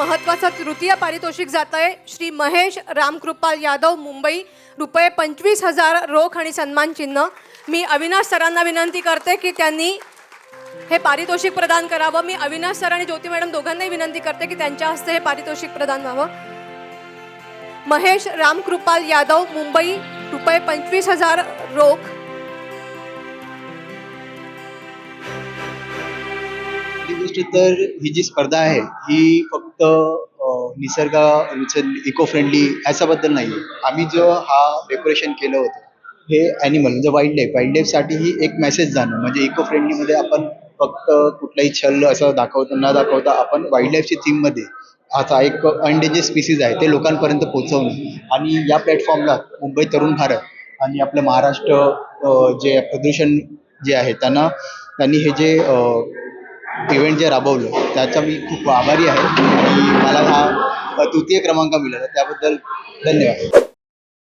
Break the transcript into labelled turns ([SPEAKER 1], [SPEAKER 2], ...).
[SPEAKER 1] महत्त्वाचं तृतीय पारितोषिक जात आहे श्री महेश रामकृपाल यादव मुंबई. रुपये पंचवीस हजार रोख आणि सन्मान चिन्ह. मी अविनाश सरांना विनंती करते की त्यांनी हे पारितोषिक प्रदान करावं. मी अविनाश सर आणि ज्योती मॅडम दोघांनाही विनंती करते की त्यांच्या हस्ते हे पारितोषिक प्रदान व्हावं. महेश रामकृपाल यादव मुंबई. रुपये पंचवीस हजार रोख
[SPEAKER 2] पहिली तर ही जी स्पर्धा आहे ही फक्त निसर्ग इको फ्रेंडली याच्याबद्दल नाही आहे आम्ही जो हा डेकोरेशन केलं होतं हे ॲनिमल म्हणजे वाईल्ड लाईफ वाईल्ड लाईफसाठी ही एक मेसेज जाणं म्हणजे इको फ्रेंडलीमध्ये आपण फक्त कुठलाही छल असं दाखवता न दाखवता आपण वाईल्ड लाईफची थीममध्ये आता एक अनडेंजर स्पीसीज आहे ते लोकांपर्यंत पोहोचवणं. आणि या प्लॅटफॉर्मला मुंबई तरुण भारत आणि आपलं महाराष्ट्र जे प्रदूषण जे आहे त्यांना त्यांनी हे जे इव्हेंट जे राबवलं त्याचा मी खूप आभारी आहे. आणि मला हा तृतीय क्रमांक मिळाला त्याबद्दल धन्यवाद.